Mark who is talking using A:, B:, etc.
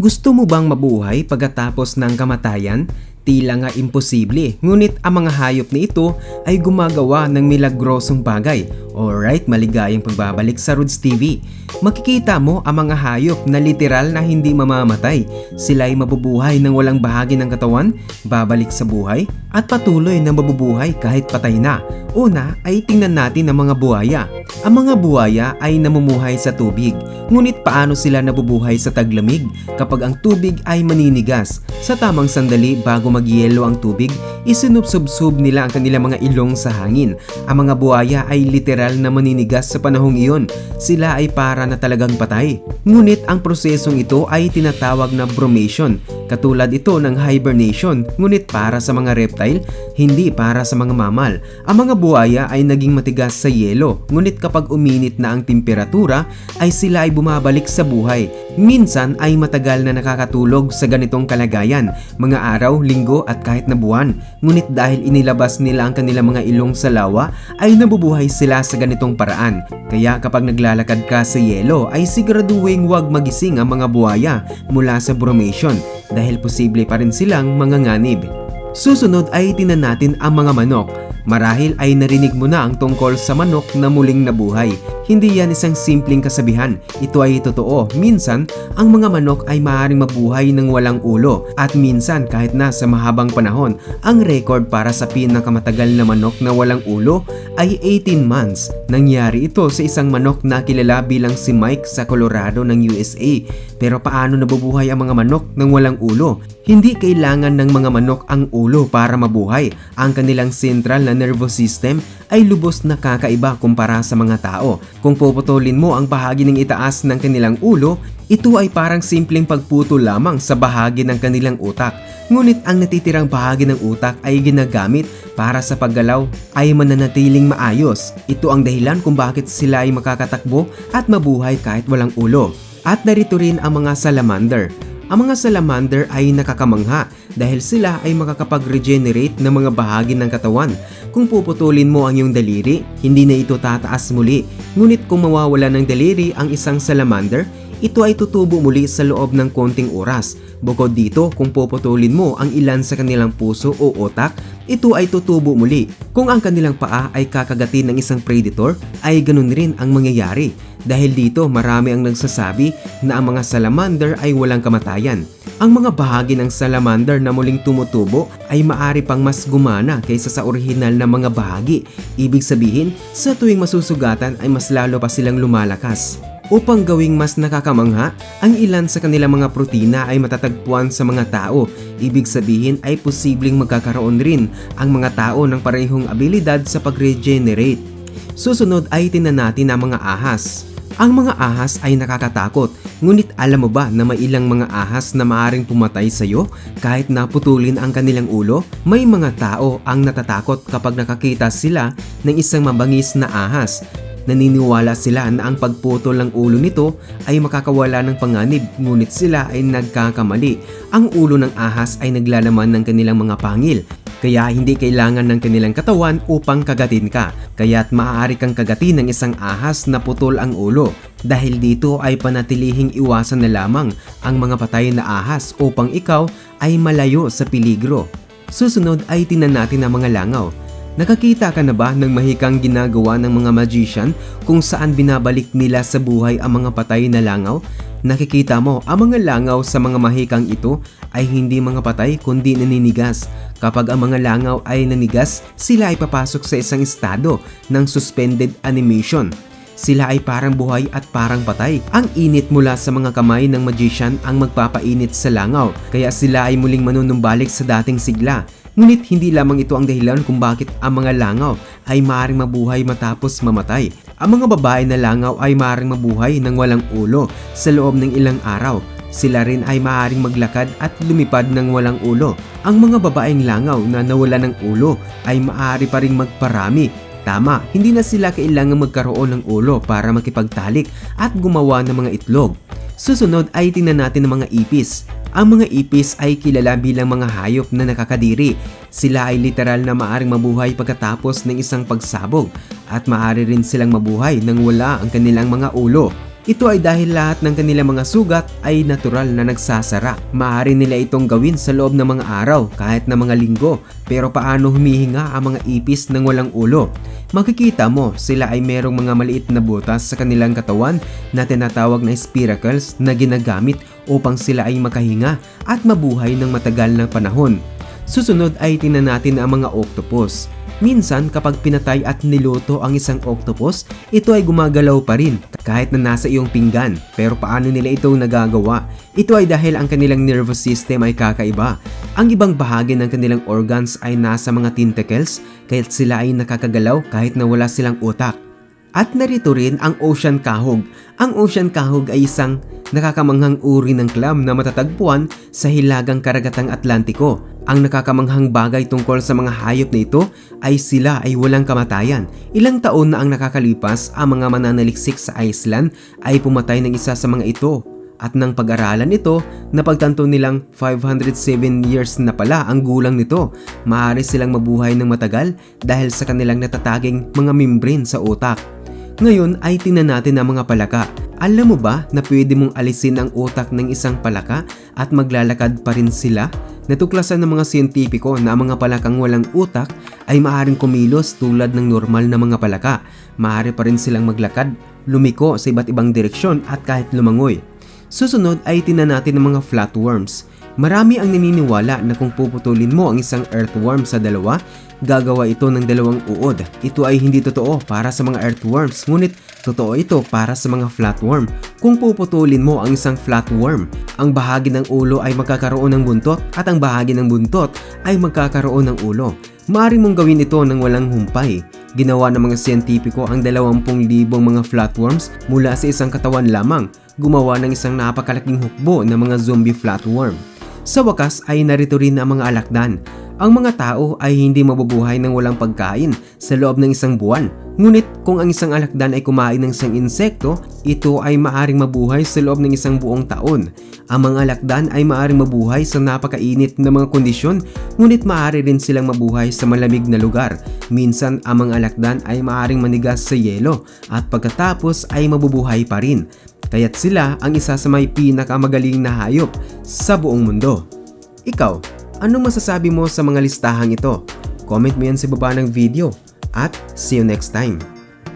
A: Gusto mo bang mabuhay pagkatapos ng kamatayan? Tila nga imposible, ngunit ang mga hayop na ito ay gumagawa ng milagrosong bagay. Alright, maligayang pagbabalik sa Roots TV. Makikita mo ang mga hayop na literal na hindi mamamatay. Sila ay mabubuhay ng walang bahagi ng katawan, babalik sa buhay, at patuloy na mabubuhay kahit patay na. Una ay tingnan natin ang mga buhaya. Ang mga buhaya ay namumuhay sa tubig. Ngunit paano sila nabubuhay sa taglamig kapag ang tubig ay maninigas? Sa tamang sandali bago magyelo ang tubig, isinubsubsub nila ang kanilang mga ilong sa hangin. Ang mga buhaya ay literal na maninigas sa panahong iyon. Sila ay para na talagang patay. Ngunit ang prosesong ito ay tinatawag na brumation. Katulad ito ng hibernation, ngunit para sa mga reptile, hindi para sa mga mamal. Ang mga buhaya ay naging matigas sa yelo, ngunit kapag uminit na ang temperatura, ay sila ay bumabalik sa buhay. Minsan ay matagal na nakakatulog sa ganitong kalagayan, mga araw, linggo at kahit na buwan. Ngunit dahil inilabas nila ang kanilang mga ilong sa lawa, ay nabubuhay sila sa ganitong paraan. Kaya kapag naglalakad ka sa yelo, ay siguraduhin huwag magising ang mga buhaya mula sa brumation dahil posible pa rin silang manganganib. Susunod ay tinan natin ang mga manok. Marahil ay narinig mo na ang tungkol sa manok na muling nabuhay. Hindi yan isang simpleng kasabihan. Ito ay totoo. Minsan, ang mga manok ay maaaring mabuhay ng walang ulo. At minsan, kahit na sa mahabang panahon, ang record para sa pinakamatagal na manok na walang ulo ay 18 months. Nangyari ito sa isang manok na kilala bilang si Mike sa Colorado ng USA. Pero paano nabubuhay ang mga manok ng walang ulo? Hindi kailangan ng mga manok ang ulo para mabuhay. Ang kanilang central na nervous system ay lubos na kakaiba kumpara sa mga tao. Kung puputulin mo ang bahagi ng itaas ng kanilang ulo, ito ay parang simpleng pagputol lamang sa bahagi ng kanilang utak. Ngunit ang natitirang bahagi ng utak ay ginagamit para sa paggalaw ay mananatiling maayos. Ito ang dahilan kung bakit sila ay makakatakbo at mabuhay kahit walang ulo. At narito rin ang mga salamander. Ang mga salamander ay nakakamangha dahil sila ay makakapag-regenerate ng mga bahagi ng katawan. Kung puputulin mo ang iyong daliri, hindi na ito tataas muli. Ngunit kung mawawala ng daliri ang isang salamander, ito ay tutubo muli sa loob ng konting oras. Bukod dito, kung puputulin mo ang ilan sa kanilang puso o otak, ito ay tutubo muli. Kung ang kanilang paa ay kakagatin ng isang predator, ay ganun rin ang mangyayari. Dahil dito marami ang nagsasabi na ang mga salamander ay walang kamatayan. Ang mga bahagi ng salamander na muling tumutubo ay maari pang mas gumana kaysa sa orihinal na mga bahagi. Ibig sabihin, sa tuwing masusugatan ay mas lalo pa silang lumalakas. Upang gawing mas nakakamangha, ang ilan sa kanilang mga protina ay matatagpuan sa mga tao. Ibig sabihin ay posibleng magkakaroon rin ang mga tao ng parehong abilidad sa pag-regenerate. Susunod ay tinan natin ang mga ahas. Ang mga ahas ay nakakatakot, ngunit alam mo ba na may ilang mga ahas na maaring pumatay sa iyo kahit naputulin ang kanilang ulo? May mga tao ang natatakot kapag nakakita sila ng isang mabangis na ahas. Naniniwala sila na ang pagputol ng ulo nito ay makakawala ng panganib ngunit sila ay nagkakamali. Ang ulo ng ahas ay naglalaman ng kanilang mga pangil kaya hindi kailangan ng kanilang katawan upang kagatin ka. Kaya't maaari kang kagatin ng isang ahas na putol ang ulo. Dahil dito ay panatilihing iwasan na lamang ang mga patay na ahas upang ikaw ay malayo sa peligro. Susunod ay tinan natin ang mga langaw. Nakakita ka na ba ng mahikang ginagawa ng mga magician kung saan binabalik nila sa buhay ang mga patay na langaw? Nakikita mo, ang mga langaw sa mga mahikang ito ay hindi mga patay kundi naninigas. Kapag ang mga langaw ay nanigas, sila ay papasok sa isang estado ng suspended animation. Sila ay parang buhay at parang patay. Ang init mula sa mga kamay ng magician ang magpapainit sa langaw, kaya sila ay muling manunumbalik sa dating sigla. Ngunit hindi lamang ito ang dahilan kung bakit ang mga langaw ay maaaring mabuhay matapos mamatay. Ang mga babae na langaw ay maaaring mabuhay ng walang ulo sa loob ng ilang araw. Sila rin ay maaaring maglakad at lumipad ng walang ulo. Ang mga babaeng langaw na nawala ng ulo ay maaari pa ring magparami Tama, hindi na sila kailangan magkaroon ng ulo para makipagtalik at gumawa ng mga itlog. Susunod ay tingnan natin ang mga ipis. Ang mga ipis ay kilala bilang mga hayop na nakakadiri. Sila ay literal na maaring mabuhay pagkatapos ng isang pagsabog at maaari rin silang mabuhay nang wala ang kanilang mga ulo. Ito ay dahil lahat ng kanilang mga sugat ay natural na nagsasara. Maaari nila itong gawin sa loob ng mga araw kahit na mga linggo. Pero paano humihinga ang mga ipis ng walang ulo? Makikita mo sila ay merong mga maliit na butas sa kanilang katawan na tinatawag na spiracles na ginagamit upang sila ay makahinga at mabuhay ng matagal na panahon. Susunod ay tinan natin ang mga octopus. Minsan kapag pinatay at niluto ang isang octopus, ito ay gumagalaw pa rin kahit na nasa iyong pinggan. Pero paano nila ito nagagawa? Ito ay dahil ang kanilang nervous system ay kakaiba. Ang ibang bahagi ng kanilang organs ay nasa mga tentacles kaya't sila ay nakakagalaw kahit na wala silang utak. At narito rin ang ocean kahog. Ang ocean kahog ay isang nakakamanghang uri ng clam na matatagpuan sa hilagang karagatang Atlantiko. Ang nakakamanghang bagay tungkol sa mga hayop na ito ay sila ay walang kamatayan. Ilang taon na ang nakakalipas, ang mga mananaliksik sa Iceland ay pumatay ng isa sa mga ito. At nang pag-aralan ito, napagtanto nilang 507 years na pala ang gulang nito. Maaari silang mabuhay ng matagal dahil sa kanilang natataging mga membrane sa utak. Ngayon ay tingnan natin ang mga palaka. Alam mo ba na pwede mong alisin ang utak ng isang palaka at maglalakad pa rin sila? Natuklasan ng mga siyentipiko na ang mga palakang walang utak ay maaaring kumilos tulad ng normal na mga palaka. Maaari pa rin silang maglakad, lumiko sa iba't ibang direksyon at kahit lumangoy. Susunod ay tinan natin ang mga flatworms. Marami ang naniniwala na kung puputulin mo ang isang earthworm sa dalawa, gagawa ito ng dalawang uod. Ito ay hindi totoo para sa mga earthworms, ngunit totoo ito para sa mga flatworm. Kung puputulin mo ang isang flatworm, ang bahagi ng ulo ay magkakaroon ng buntot at ang bahagi ng buntot ay magkakaroon ng ulo. Maaari mong gawin ito ng walang humpay. Ginawa ng mga siyentipiko ang 20,000 mga flatworms mula sa isang katawan lamang, gumawa ng isang napakalaking hukbo ng mga zombie flatworm. Sa wakas ay narito rin ang mga alakdan. Ang mga tao ay hindi mabubuhay ng walang pagkain sa loob ng isang buwan. Ngunit kung ang isang alakdan ay kumain ng isang insekto, ito ay maaring mabuhay sa loob ng isang buong taon. Ang mga alakdan ay maaring mabuhay sa napakainit na mga kondisyon, ngunit maaari rin silang mabuhay sa malamig na lugar. Minsan ang mga alakdan ay maaring manigas sa yelo at pagkatapos ay mabubuhay pa rin. Kaya't sila ang isa sa may pinakamagaling na hayop sa buong mundo. Ikaw, anong masasabi mo sa mga listahang ito? Comment mo yan sa baba ng video at see you next time.